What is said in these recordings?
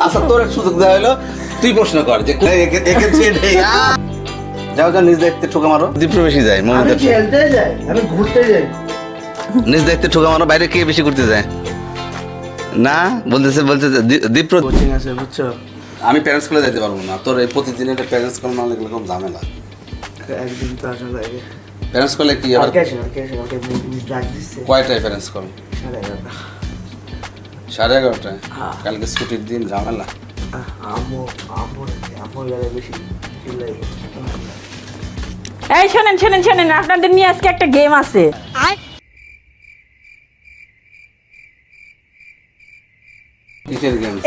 আচ্ছা তোর এক সুযোগ দেওয়া হলো তুই প্রশ্ন কর যে! যাও যাও নিজ দায়িত্বে ঠোকা মারো। দীপ্র বেশি যায় আমি খেলতে যাই আমি ঘুরতে যাই। নিজ দায়িত্বে ঠোকা মারো বাইরে কে বেশি ঘুরতে যায়? না? বলতেছে বলতেছে দী- দীপ্র কোচিং আছে বুঝছ? আমি প্যারেন্টস স্কুলে যেতে পারব না। তোর এই প্রতিদিন এটা প্যারেন্টস স্কুল না লাগলে খুব ঝামেলা? একদিন তো আসা লাগে প্যারেন্টস স্কুলে কি কয়টায় প্যারেন্টস স্কুল সাড়ে এগারোটা। সাড়ে এগারোটায়। হ্যাঁ। কালকে ছুটির দিন ঝামেলা। এই শোনেন শোনেন শোনেন আপনাদের নিয়ে আজকে একটা গেম আছে।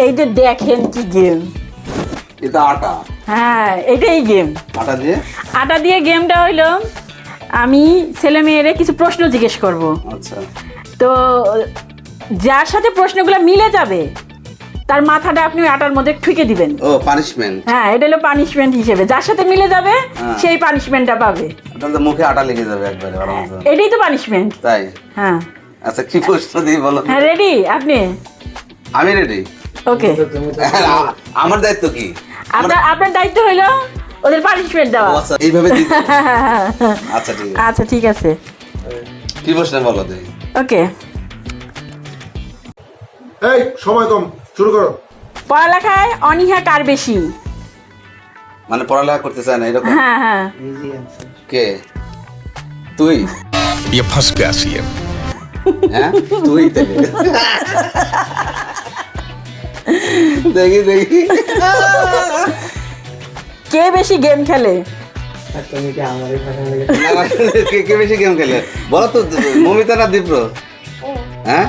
এই যে দেখেন কি গেম এটা আটা? হ্যাঁ এটাই গেম আটা দিয়ে? আটা দিয়ে গেমটা হইল আমি ছেলে মেয়েরে কিছু প্রশ্ন জিজ্ঞেস করব। আচ্ছা। তো যার সাথে প্রশ্নগুলো মিলে যাবে তার মাথাটা আপনি আটার মধ্যে ঠুকে দিবেন। ও পানিশমেন্ট হ্যাঁ এটা হলো পানিশমেন্ট হিসেবে। যার সাথে মিলে যাবে হ্যাঁ। সেই পানিশমেন্টটা পাবে। তাহলে মুখে আটা লেগে যাবে একবারে ভালো মতো এটাই তো পানিশমেন্ট তাই? হ্যাঁ। আচ্ছা কি প্রশ্ন দিই বলো? হ্যাঁ রেডি আপনি? আমি রেডি ওকে আমার দায়িত্ব কি? আপনার আপনার দায়িত্ব হইল ওদের পানিশমেন্ট দেওয়া। আচ্ছা এইভাবে দিতে আচ্ছা ঠিক আছে। আচ্ছা ঠিক আছে। কি প্রশ্ন বলো তুই ওকে এই সময় কম শুরু করো পড়ালেখায় অনীহা কার বেশি মানে পড়ালেখা করতে চায় না এরকম হ্যাঁ হ্যাঁ ইজি অ্যান্সার কে তুই ये फंस गया सीएम হ্যাঁ তুই তাহলে। দেখি দেখি কে বেশি গেম খেলে তুমি কি আমারই কথা লেগে না, না, কে কে বেশি গেম খেলে বলো তো মমিতা না দীপ্র হ্যাঁ?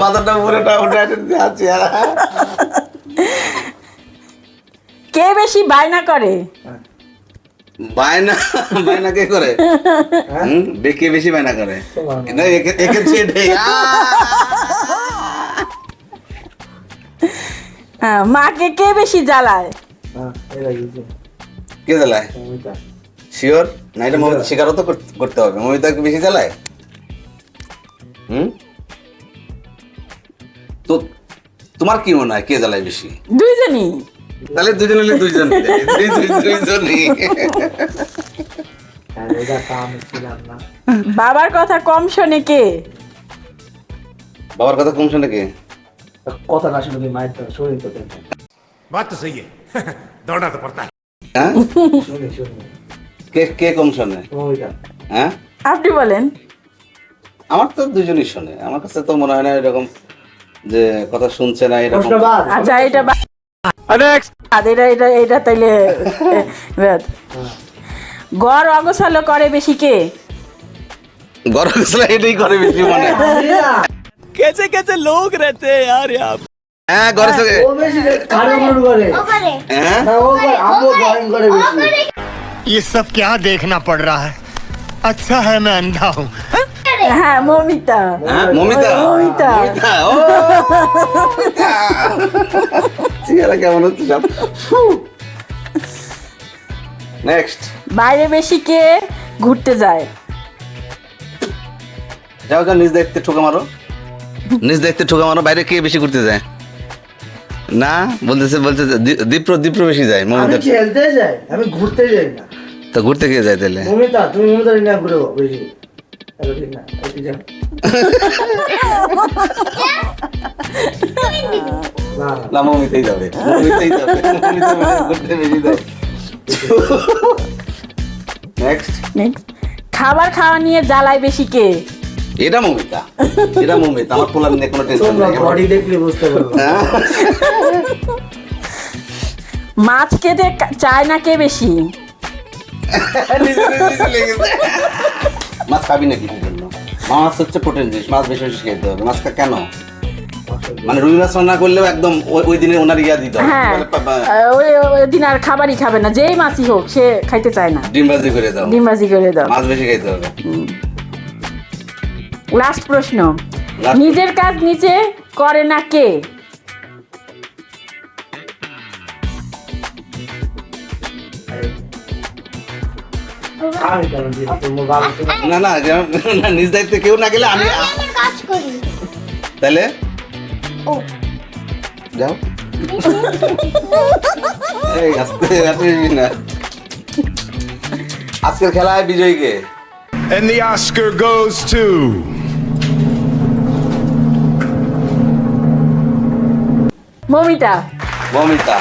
মাথাটা পুরোটা উঠে উঠে কে বেশি বায়না করে? বায়না বায়না কে করে? কে বেশি বায়না করে? একে একে ছেড়ে হ্যাঁ মাকে কে বেশি জ্বালায়? হ্যাঁ কে জ্বালায়? শিওর? না এটা মমিত তো করতে হবে। বেশি চালায়? হুম? তো তোমার কি মনে হয় কে বেশি? দুইজনই। তাহলে দুজন হলে দুইজন দুইজনই। হ্যাঁ, বাবার কথা কম শোনে কে? বাবার কথা কম শোনে কে? কথা না শুনে মায়ের তো বাত তো সহি দৌড়াতে পড়তা হ্যাঁ? কে কে কম শোনে? হ্যাঁ? আপনি বলেন। আমার তো দুজনই শোনে। আমার কাছে তো মনে হয় না এরকম যে কথা শুনছে না এরকম আচ্ছা এটা এটা এটা এটা তাইলে গড় অগোছালো করে বেশি কে? গড় অগোছালো এটাই করে বেশি মানে কেসে কেসে লোক রেতে আর হ্যাঁ গড় হ্যাঁ, ও বেশি করে। হ্যাঁ? ও করে বেশি। ये सब क्या देखना पड़ रहा है अच्छा है मैं अंधा हूँ হ্যাঁ মমিতা হ্যাঁ মমিতা মমিতা। মমিতা, ও মমিতা। চেহারা কেমন হচ্ছে সব নেক্সট বাইরে বেশি কে ঘুরতে যায় যাও যাও নিজ দায়িত্বে ঠোকা মারো নিজ দায়িত্বে ঠোকা মারো বাইরে কে বেশি ঘুরতে যায় না বলতেছে বলতেছে দী- দীপ্র দীপ্র বেশি যায় আমি মমিতা খেলতে যাই আমি ঘুরতে যাই না তো ঘুরতে কে যায় তাহলে। মমিতা তুমি মমিতা না ঘুরে না মমিতাই যাবে। মমিতাই যাবে। ঘুরতে বেশি যায় নেক্সট Next. খাবার খাওয়া নিয়ে জ্বালায় বেশি কে? এটা মমিতা। এটা মমিতা। আমার পোলার নিয়ে কোনো টেনশন নেই। বডি দেখলে বুঝতে পারবে। হ্যাঁ? মাছ খেতে চায় না কে বেশি। মাছ খাবি নাকি জন্য? মাছ হচ্ছে প্রোটিন জিনিস মাছ বেশি বেশি খেতে হবে। মাছ কেন? মানে রুই মাছ রান্না করলেও একদম ওই- দিনে ওনার ইয়া দিতে হবে। হ্যাঁ। ওই ওই দিন আর খাবারই খাবে না। যেই মাছই হোক সে খাইতে চায় না। ডিম ভাজি করে দাও। ডিমবাজি করে দাও। মাছ বেশি খাইতে হবে। লাস্ট প্রশ্ন। নিজের কাজ নিচে করে না কে? না না নিজ দায়িত্বে কেউ না গেলে আমি কাজ করি। তাহলে? ও। যাও। এই আস্তে এত না। আজকের খেলায় বিজয়ী কে And the Oscar goes to. Momita ভমিতা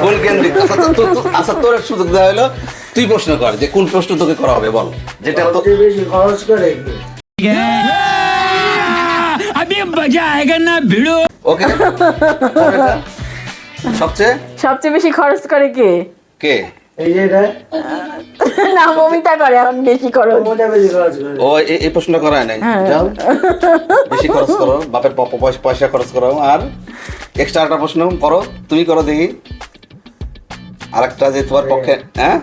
কোন কেন্দ্রিক আচ্ছা তোর সুযোগ দেওয়া হলো তুই প্রশ্ন কর যে কোন প্রশ্ন তোকে করা হবে বল। যেটা তোকে বেশি খরচ করে না ভিড়ো ওকে সবচেয়ে? সবচেয়ে বেশি খরচ করে কে? কে? এই যে না মমিতা করে এখন বেশি করে। ও এই প্রশ্ন করায় নাই। হ্যাঁ। যাও। বেশি খরচ করো বাপের পয়সা- খরচ করো। আর এক্সট্রা একটা প্রশ্ন করো তুমি করো দেখি। আরেকটা যে তোমার পক্ষে হ্যাঁ?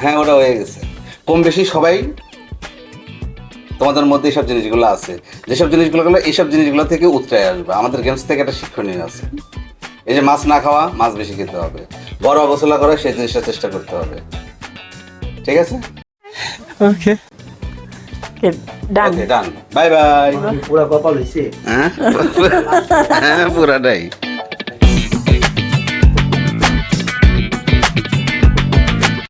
হ্যাঁ ওটা হয়ে গেছে। কম বেশি সবাই তোমাদের মধ্যে এইসব জিনিসগুলো আছে। যেসব জিনিসগুলো গেলো এইসব জিনিসগুলো থেকে উতরে আসবে। আমাদের গেমস থেকে একটা শিক্ষণীয় আছে। এই যে মাছ না খাওয়া মাছ বেশি খেতে হবে। বড় অবসলা করে সেই জিনিসটা চেষ্টা করতে হবে। ঠিক আছে? ডান ওকে ডান বাই বাই পুরা কপাল হয়েছে হ্যাঁ? হ্যাঁ পুরাটাই।